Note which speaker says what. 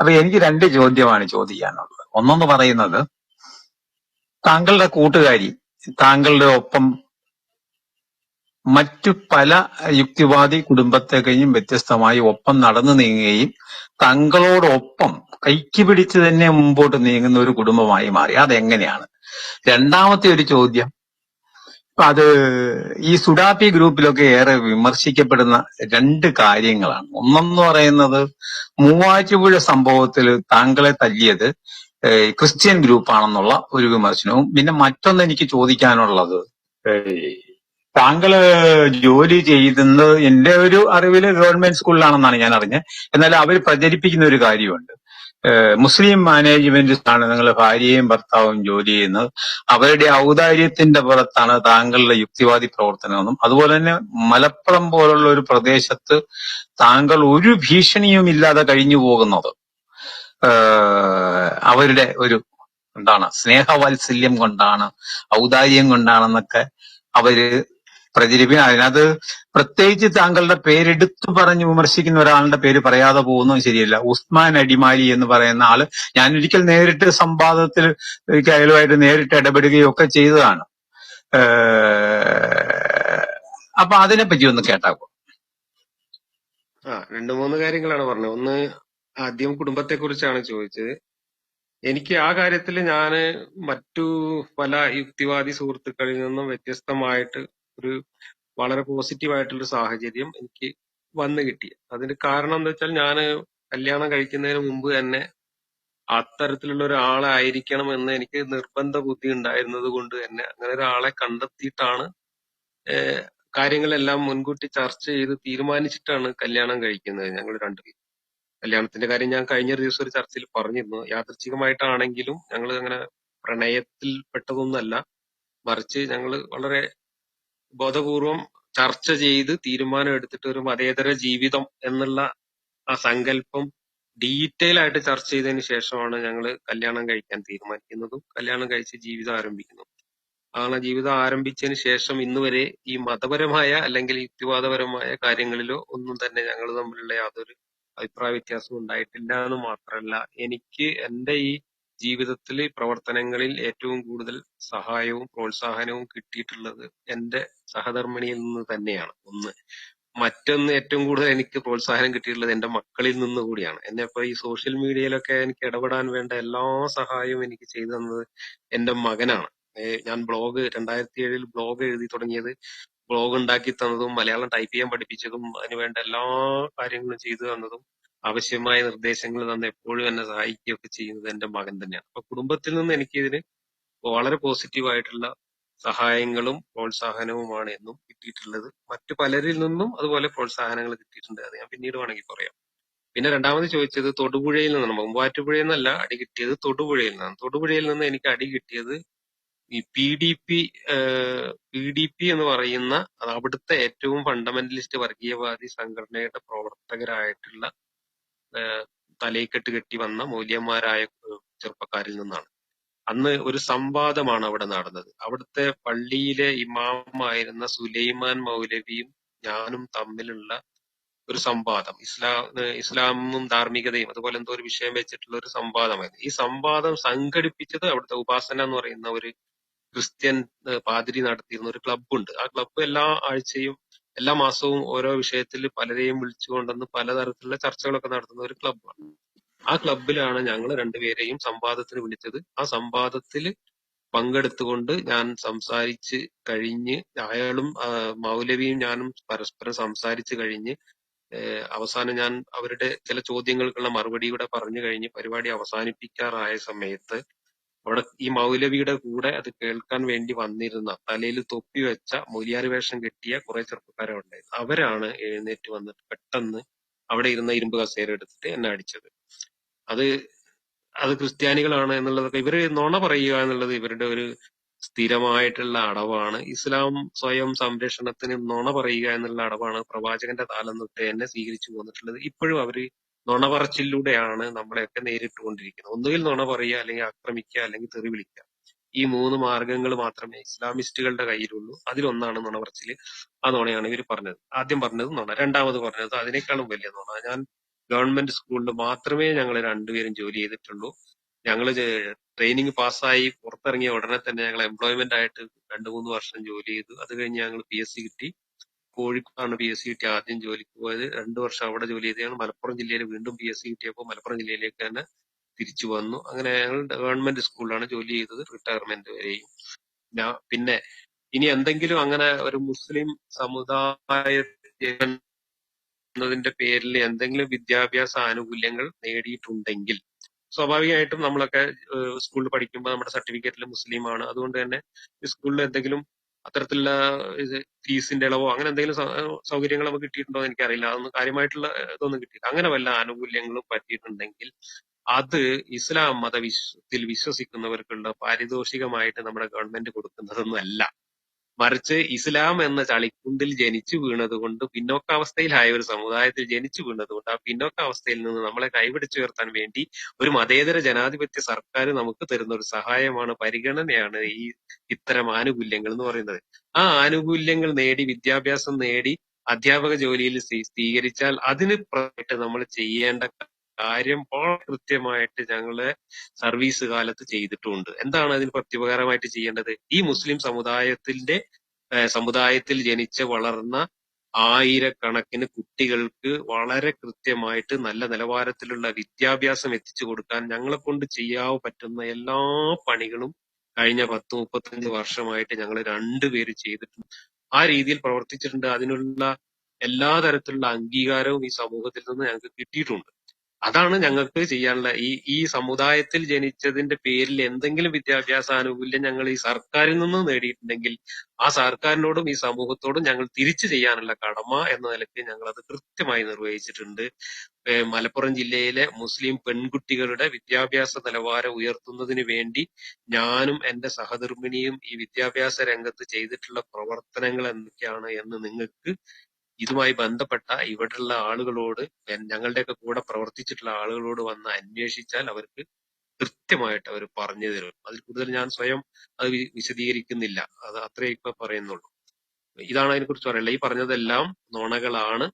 Speaker 1: അപ്പൊ എനിക്ക് രണ്ട് ചോദ്യമാണ് ചോദിക്കാനുള്ളത് ഒന്നെന്ന് പറയുന്നത് താങ്കളുടെ കൂട്ടുകാരി താങ്കളുടെ ഒപ്പം മറ്റു പല യുക്തിവാദി കുടുംബത്തെ കഴിഞ്ഞും വ്യത്യസ്തമായി ഒപ്പം നടന്നു നീങ്ങുകയും താങ്കളോടൊപ്പം കൈക്ക് പിടിച്ച് തന്നെ മുമ്പോട്ട് നീങ്ങുന്ന ഒരു കുടുംബമായി മാറി. അതെങ്ങനെയാണ്? രണ്ടാമത്തെ ഒരു ചോദ്യം അത് ഈ സുഡാപ്പി ഗ്രൂപ്പിലൊക്കെ ഏറെ വിമർശിക്കപ്പെടുന്ന രണ്ട് കാര്യങ്ങളാണ്. ഒന്നെന്ന് പറയുന്നത് മൂവാറ്റുപുഴ സംഭവത്തിൽ താങ്കളെ തല്ലിയത് ക്രിസ്ത്യൻ ഗ്രൂപ്പാണെന്നുള്ള ഒരു വിമർശനവും. പിന്നെ മറ്റൊന്ന് എനിക്ക് ചോദിക്കാനുള്ളത് താങ്കൾ ജോലി ചെയ്യുന്നത് എന്റെ ഒരു അറിവിൽ ഗവൺമെന്റ് സ്കൂളിലാണെന്നാണ് ഞാൻ അറിഞ്ഞത്. എന്നാൽ അവർ പ്രചരിപ്പിക്കുന്ന ഒരു കാര്യമുണ്ട്. മുസ്ലിം മാനേജ്മെന്റ് ആണ് നിങ്ങൾ ഭാര്യയും ഭർത്താവും ജോലി ചെയ്യുന്നത് അവരുടെ ഔദാര്യത്തിന്റെ പുറത്താണ് താങ്കളുടെ യുക്തിവാദി പ്രവർത്തനമെന്നും അതുപോലെ തന്നെ മലപ്പുറം പോലുള്ള ഒരു പ്രദേശത്ത് താങ്കൾ ഒരു ഭീഷണിയും ഇല്ലാതെ കഴിഞ്ഞു പോകുന്നത്. അവരുടെ ഒരു എന്താണ് സ്നേഹവാത്സല്യം കൊണ്ടാണ് ഔദാര്യം കൊണ്ടാണെന്നൊക്കെ അവർ പ്രചരിപ്പിക്കും അതിനകത്ത് പ്രത്യേകിച്ച് താങ്കളുടെ പേരെടുത്തു പറഞ്ഞ് വിമർശിക്കുന്ന ഒരാളുടെ പേര് പറയാതെ പോകുന്നതും ശരിയല്ല. ഉസ്മാൻ അടിമാലി എന്ന് പറയുന്ന ആൾ ഞാൻ ഒരിക്കൽ നേരിട്ട് സംവാദത്തിൽ അയലുമായിട്ട് നേരിട്ട് ഇടപെടുകയും ഒക്കെ ചെയ്തതാണ്. അപ്പൊ അതിനെപ്പറ്റി ഒന്ന് കേട്ടാക്കോ
Speaker 2: ആ രണ്ടു മൂന്ന് കാര്യങ്ങളാണ് പറഞ്ഞത്. ഒന്ന് ആദ്യം കുടുംബത്തെ കുറിച്ചാണ് ചോദിച്ചത്. എനിക്ക് ആ കാര്യത്തിൽ ഞാൻ മറ്റു പല യുക്തിവാദി സുഹൃത്തുക്കളിൽ നിന്നും വ്യത്യസ്തമായിട്ട് ഒരു വളരെ പോസിറ്റീവ് ആയിട്ടുള്ള ഒരു സാഹചര്യം എനിക്ക് വന്നു കിട്ടി. അതിന് കാരണം എന്താ വെച്ചാൽ ഞാൻ കല്യാണം കഴിക്കുന്നതിന് മുമ്പ് തന്നെ അത്തരത്തിലുള്ള ഒരാളായിരിക്കണം എന്ന് എനിക്ക് നിർബന്ധ ബുദ്ധി ഉണ്ടായിരുന്നത് കൊണ്ട് തന്നെ അങ്ങനെ ഒരാളെ കണ്ടെത്തിയിട്ടാണ് കാര്യങ്ങളെല്ലാം മുൻകൂട്ടി ചർച്ച ചെയ്ത് തീരുമാനിച്ചിട്ടാണ് കല്യാണം കഴിക്കുന്നത് ഞങ്ങൾ രണ്ടുപേരും. കല്യാണത്തിന്റെ കാര്യം ഞാൻ കഴിഞ്ഞ ഒരു ദിവസം ഒരു ചർച്ചയിൽ പറഞ്ഞിരുന്നു. യാദൃച്ഛികമായിട്ടാണെങ്കിലും ഞങ്ങൾ അങ്ങനെ പ്രണയത്തിൽ പെട്ടതൊന്നല്ല. മറിച്ച് ഞങ്ങൾ വളരെ ബോധപൂർവം ചർച്ച ചെയ്ത് തീരുമാനം എടുത്തിട്ട് ഒരു മതേതര ജീവിതം എന്നുള്ള ആ സങ്കല്പം ഡീറ്റെയിൽ ആയിട്ട് ചർച്ച ചെയ്തതിന് ശേഷമാണ് ഞങ്ങൾ കല്യാണം കഴിക്കാൻ തീരുമാനിക്കുന്നതും കല്യാണം കഴിച്ച് ജീവിതം ആരംഭിക്കുന്നതും. അങ്ങനെ ജീവിതം ആരംഭിച്ചതിന് ശേഷം ഇന്ന് വരെ ഈ മതപരമായ അല്ലെങ്കിൽ യുക്തിവാദപരമായ കാര്യങ്ങളിലോ ഒന്നും തന്നെ ഞങ്ങൾ തമ്മിലുള്ള യാതൊരു അഭിപ്രായ വ്യത്യാസവും ഉണ്ടായിട്ടില്ല എന്ന് മാത്രമല്ല എനിക്ക് എന്റെ ഈ ജീവിതത്തിൽ പ്രവർത്തനങ്ങളിൽ ഏറ്റവും കൂടുതൽ സഹായവും പ്രോത്സാഹനവും കിട്ടിയിട്ടുള്ളത് എന്റെ സഹധർമ്മിണിയിൽ നിന്ന് തന്നെയാണ്. ഒന്ന് മറ്റൊന്ന് ഏറ്റവും കൂടുതൽ എനിക്ക് പ്രോത്സാഹനം കിട്ടിയിട്ടുള്ളത് എന്റെ മക്കളിൽ നിന്ന് കൂടിയാണ്. എന്നെ ഇപ്പൊ ഈ സോഷ്യൽ മീഡിയയിലൊക്കെ എനിക്ക് ഇടപെടാൻ വേണ്ട എല്ലാ സഹായവും എനിക്ക് ചെയ്തു തന്നത് എന്റെ മകനാണ്. ഞാൻ ബ്ലോഗ് രണ്ടായിരത്തി ഏഴിൽ ബ്ലോഗ് എഴുതി തുടങ്ങിയത്. ബ്ലോഗ് ഉണ്ടാക്കി തന്നതും മലയാളം ടൈപ്പ് ചെയ്യാൻ പഠിപ്പിച്ചതും അതിനുവേണ്ട എല്ലാ കാര്യങ്ങളും ചെയ്തു തന്നതും ആവശ്യമായ നിർദ്ദേശങ്ങൾ തന്ന് എപ്പോഴും എന്നെ സഹായിക്കുകയൊക്കെ ചെയ്യുന്നത് എന്റെ മകൻ തന്നെയാണ്. അപ്പൊ കുടുംബത്തിൽ നിന്ന് എനിക്കിതിന് വളരെ പോസിറ്റീവായിട്ടുള്ള സഹായങ്ങളും പ്രോത്സാഹനവുമാണ് എന്നും കിട്ടിയിട്ടുള്ളത്. മറ്റു പലരിൽ നിന്നും അതുപോലെ പ്രോത്സാഹനങ്ങൾ കിട്ടിയിട്ടുണ്ട്. അത് ഞാൻ പിന്നീട് വേണമെങ്കിൽ പറയാം. പിന്നെ രണ്ടാമത് ചോദിച്ചത് തൊടുപുഴയിൽ നിന്നാണ്. മുമ്പാറ്റുപുഴയിൽ നിന്നല്ല അടി കിട്ടിയത് തൊടുപുഴയിൽ നിന്നാണ്. തൊടുപുഴയിൽ നിന്ന് എനിക്ക് അടി കിട്ടിയത് ഈ P D P P D P എന്ന് പറയുന്ന അവിടുത്തെ ഏറ്റവും ഫണ്ടമെന്റലിസ്റ്റ് വർഗീയവാദി സംഘടനയുടെ പ്രവർത്തകരായിട്ടുള്ള തലയിക്കെട്ട് കെട്ടി വന്ന മൂല്യന്മാരായ ചെറുപ്പക്കാരിൽ നിന്നാണ്. അന്ന് ഒരു സംവാദമാണ് അവിടെ നടന്നത്. അവിടുത്തെ പള്ളിയിലെ ഇമാമായിരുന്ന സുലൈമാൻ മൗലവിയും ഞാനും തമ്മിലുള്ള ഒരു സംവാദം. ഇസ്ലാം ഇസ്ലാമും ധാർമ്മികതയും അതുപോലെ എന്തോ ഒരു വിഷയം വെച്ചിട്ടുള്ള ഒരു സംവാദമായിരുന്നു. ഈ സംവാദം സംഘടിപ്പിച്ചത് അവിടുത്തെ ഉപാസന എന്ന് പറയുന്ന ഒരു ക്രിസ്ത്യൻ പാതിരി നടത്തിയിരുന്ന ഒരു ക്ലബ്ബുണ്ട്. ആ ക്ലബ്ബ് എല്ലാ ആഴ്ചയും എല്ലാ മാസവും ഓരോ വിഷയത്തിൽ പലരെയും വിളിച്ചുകൊണ്ടെന്ന് പലതരത്തിലുള്ള ചർച്ചകളൊക്കെ നടത്തുന്ന ഒരു ക്ലബ്ബാണ്. ആ ക്ലബിലാണ് ഞങ്ങൾ രണ്ടുപേരെയും സംവാദത്തിന് വിളിച്ചത്. ആ സംവാദത്തിൽ പങ്കെടുത്തുകൊണ്ട് ഞാൻ സംസാരിച്ച് കഴിഞ്ഞ് അയാളും മൗലവിയും ഞാനും പരസ്പരം സംസാരിച്ച് കഴിഞ്ഞ് അവസാനം ഞാൻ അവരുടെ ചില ചോദ്യങ്ങൾക്കുള്ള മറുപടി കൂടെ പറഞ്ഞു കഴിഞ്ഞ് പരിപാടി അവസാനിപ്പിക്കാറായ സമയത്ത് അവിടെ ഈ മൗലവിയുടെ കൂടെ അത് കേൾക്കാൻ വേണ്ടി വന്നിരുന്ന തലയിൽ തൊപ്പി വെച്ച മൊലിയാർ വേഷം കെട്ടിയ കുറെ ചെറുപ്പക്കാരെ ഉണ്ടായിരുന്നു. അവരാണ് എഴുന്നേറ്റ് വന്നിട്ട് പെട്ടെന്ന് അവിടെ ഇരുന്ന ഇരുമ്പ് കസേര എടുത്തിട്ട് എന്നെ അടിച്ചത്. അത് അത് ക്രിസ്ത്യാനികളാണ് എന്നുള്ളതൊക്കെ ഇവർ നുണ പറയുക എന്നുള്ളത് ഇവരുടെ ഒരു സ്ഥിരമായിട്ടുള്ള അടവാണ്. ഇസ്ലാം സ്വയം സംരക്ഷണത്തിന് നുണ പറയുക എന്നുള്ള അടവാണ് പ്രവാചകന്റെ കാലം തൊട്ട് എന്നെ സ്വീകരിച്ചു പോന്നിട്ടുള്ളത്. ഇപ്പോഴും അവർ നുണ പറച്ചിലൂടെയാണ് നമ്മളെയൊക്കെ നേരിട്ടുകൊണ്ടിരിക്കുന്നത്. ഒന്നുകിൽ നുണ പറയുക അല്ലെങ്കിൽ ആക്രമിക്കുക അല്ലെങ്കിൽ തെറി വിളിക്കുക. ഈ മൂന്ന് മാർഗങ്ങൾ മാത്രമേ ഇസ്ലാമിസ്റ്റുകളുടെ കയ്യിലുള്ളൂ. അതിലൊന്നാണ് നുണ പറച്ചിൽ ആ നുണയാണ് ഇവർ പറഞ്ഞത്. ആദ്യം പറഞ്ഞത് നുണ. രണ്ടാമത് പറഞ്ഞത് അതിനേക്കാളും വലിയ നുണ. ഞാൻ ഗവൺമെന്റ് സ്കൂളിൽ മാത്രമേ ഞങ്ങൾ രണ്ടുപേരും ജോലി ചെയ്തിട്ടുള്ളൂ. ഞങ്ങൾ ട്രെയിനിങ് പാസ്സായി പുറത്തിറങ്ങിയ ഉടനെ തന്നെ ഞങ്ങൾ എംപ്ലോയ്മെന്റ് ആയിട്ട് രണ്ട് മൂന്ന് വർഷം ജോലി ചെയ്തു. അത് കഴിഞ്ഞ് ഞങ്ങൾ പി എസ് സി കിട്ടി. കോഴിക്കോടാണ് പി എസ് സി കിട്ടി ആദ്യം ജോലിക്ക് പോയത്. രണ്ടു വർഷം അവിടെ ജോലി ചെയ്തതാണ്. മലപ്പുറം ജില്ലയിൽ വീണ്ടും പി എസ് സി കിട്ടിയപ്പോൾ മലപ്പുറം ജില്ലയിലേക്ക് തന്നെ തിരിച്ചു വന്നു. അങ്ങനെ ഞങ്ങൾ ഗവൺമെന്റ് സ്കൂളിലാണ് ജോലി ചെയ്തത് റിട്ടയർമെന്റ് വരെയും. പിന്നെ ഇനി എന്തെങ്കിലും അങ്ങനെ ഒരു മുസ്ലിം സമുദായ എന്നതിന്റെ പേരിൽ എന്തെങ്കിലും വിദ്യാഭ്യാസ ആനുകൂല്യങ്ങൾ നേടിയിട്ടുണ്ടെങ്കിൽ സ്വാഭാവികമായിട്ടും നമ്മളൊക്കെ സ്കൂളിൽ പഠിക്കുമ്പോൾ നമ്മുടെ സർട്ടിഫിക്കറ്റിൽ മുസ്ലിമാണ്. അതുകൊണ്ട് തന്നെ സ്കൂളിൽ എന്തെങ്കിലും അത്തരത്തിലുള്ള ഇത് ഫീസിന്റെ ഇളവോ അങ്ങനെ എന്തെങ്കിലും സൗകര്യങ്ങൾ നമുക്ക് കിട്ടിയിട്ടുണ്ടോ എന്ന് എനിക്കറിയില്ല. അതൊന്നും കാര്യമായിട്ടുള്ള ഇതൊന്നും കിട്ടിയില്ല. അങ്ങനെ വല്ല ആനുകൂല്യങ്ങളും പറ്റിയിട്ടുണ്ടെങ്കിൽ അത് ഇസ്ലാം മത വിശ്വത്തിൽ വിശ്വസിക്കുന്നവർക്കുള്ള പാരിതോഷികമായിട്ട് നമ്മുടെ ഗവൺമെന്റ് കൊടുക്കുന്നതൊന്നും അല്ല. മറിച്ച് ഇസ്ലാം എന്ന ചളിക്കുണ്ടിൽ ജനിച്ചു വീണത് കൊണ്ട് പിന്നോക്കാവസ്ഥയിലായ ഒരു സമുദായത്തിൽ ജനിച്ചു വീണത് കൊണ്ട് ആ പിന്നോക്കാവസ്ഥയിൽ നിന്ന് നമ്മളെ കൈപിടിച്ചു ഉയർത്താൻ വേണ്ടി ഒരു മതേതര ജനാധിപത്യ സർക്കാർ നമുക്ക് തരുന്ന ഒരു സഹായമാണ് പരിഗണനയാണ് ഈ ഇത്തരം ആനുകൂല്യങ്ങൾ എന്ന് പറയുന്നത്. ആ ആനുകൂല്യങ്ങൾ നേടി വിദ്യാഭ്യാസം നേടി അധ്യാപക ജോലിയിൽ സ്വീ- സ്വീകരിച്ചാൽ അതിന് നമ്മൾ ചെയ്യേണ്ട കാര്യം വളരെ കൃത്യമായിട്ട് ഞങ്ങൾ സർവീസ് കാലത്ത് ചെയ്തിട്ടുണ്ട്. എന്താണ് അതിന് പ്രത്യുപകാരമായിട്ട് ചെയ്യേണ്ടത്? ഈ മുസ്ലിം സമുദായത്തിന്റെ സമുദായത്തിൽ ജനിച്ച് വളർന്ന ആയിരക്കണക്കിന് കുട്ടികൾക്ക് വളരെ കൃത്യമായിട്ട് നല്ല നിലവാരത്തിലുള്ള വിദ്യാഭ്യാസം എത്തിച്ചു കൊടുക്കാൻ ഞങ്ങളെ കൊണ്ട് ചെയ്യാൻ പറ്റുന്ന എല്ലാ പണികളും കഴിഞ്ഞ പത്ത് മുപ്പത്തഞ്ച് വർഷമായിട്ട് ഞങ്ങൾ രണ്ടുപേര് ചെയ്തിട്ടുണ്ട്. ആ രീതിയിൽ പ്രവർത്തിച്ചിട്ടുണ്ട്. അതിനുള്ള എല്ലാ തരത്തിലുള്ള അംഗീകാരവും ഈ സമൂഹത്തിൽ നിന്ന് ഞങ്ങൾക്ക് കിട്ടിയിട്ടുണ്ട്. അതാണ് ഞങ്ങൾക്ക് ചെയ്യാനുള്ള ഈ ഈ സമുദായത്തിൽ ജനിച്ചതിന്റെ പേരിൽ എന്തെങ്കിലും വിദ്യാഭ്യാസ ആനുകൂല്യം ഞങ്ങൾ ഈ സർക്കാരിൽ നിന്ന് നേടിയിട്ടുണ്ടെങ്കിൽ ആ സർക്കാരിനോടും ഈ സമൂഹത്തോടും ഞങ്ങൾ തിരിച്ചു ചെയ്യാനുള്ള കടമ എന്ന നിലയ്ക്ക് ഞങ്ങൾ അത് കൃത്യമായി നിർവഹിച്ചിട്ടുണ്ട്. മലപ്പുറം ജില്ലയിലെ മുസ്ലിം പെൺകുട്ടികളുടെ വിദ്യാഭ്യാസ നിലവാരം ഉയർത്തുന്നതിന് വേണ്ടി ഞാനും എന്റെ സഹധർമ്മിണിയും ഈ വിദ്യാഭ്യാസ രംഗത്ത് ചെയ്തിട്ടുള്ള പ്രവർത്തനങ്ങൾ എന്തൊക്കെയാണ് എന്ന് നിങ്ങൾക്ക് ഇതുമായി ബന്ധപ്പെട്ട ഇവിടെയുള്ള ആളുകളോട് ഞങ്ങളുടെയൊക്കെ കൂടെ പ്രവർത്തിച്ചിട്ടുള്ള ആളുകളോട് വന്ന് അന്വേഷിച്ചാൽ അവർക്ക് കൃത്യമായിട്ട് അവർ പറഞ്ഞു തരും. അതിൽ കൂടുതൽ ഞാൻ സ്വയം അത് വിശദീകരിക്കുന്നില്ല. അത് അത്രേ ഇപ്പൊ പറയുന്നുള്ളൂ. ഇതാണ് അതിനെക്കുറിച്ച് കുറിച്ച് പറയുള്ളത് ഈ പറഞ്ഞതെല്ലാം നുണകളാണ്.